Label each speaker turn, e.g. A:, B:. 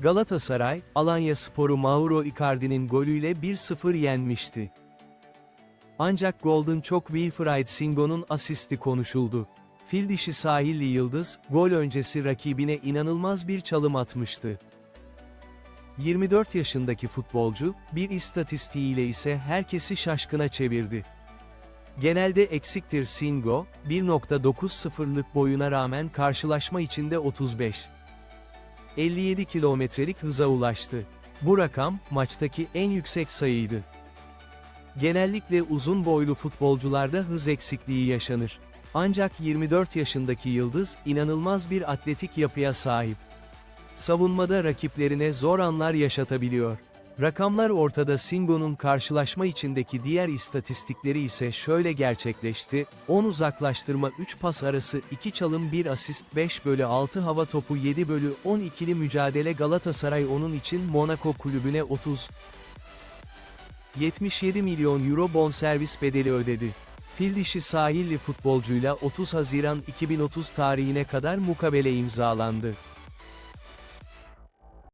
A: Galatasaray, Alanya Sporu Mauro Icardi'nin golüyle 1-0 yenmişti. Ancak Golden çok Wilfried Singo'nun asisti konuşuldu. Fil dişi sahilli yıldız, gol öncesi rakibine inanılmaz bir çalım atmıştı. 24 yaşındaki futbolcu, bir istatistiğiyle ise herkesi şaşkına çevirdi. Genelde eksiktir Singo, 1.90'lık boyuna rağmen karşılaşma içinde 35. 57 kilometrelik hıza ulaştı. Bu rakam, maçtaki en yüksek sayıydı. Genellikle uzun boylu futbolcularda hız eksikliği yaşanır. Ancak 24 yaşındaki yıldız, inanılmaz bir atletik yapıya sahip. Savunmada rakiplerine zor anlar yaşatabiliyor. Rakamlar ortada Singo'nun karşılaşma içindeki diğer istatistikleri ise şöyle gerçekleşti, 10 uzaklaştırma 3 pas arası 2 çalım 1 asist 5 bölü 6 hava topu 7 bölü 10 ikili mücadele Galatasaray onun için Monaco kulübüne 30 77 milyon euro bonservis bedeli ödedi. Fil sahilli futbolcuyla 30 Haziran 2030 tarihine kadar mukabele imzalandı.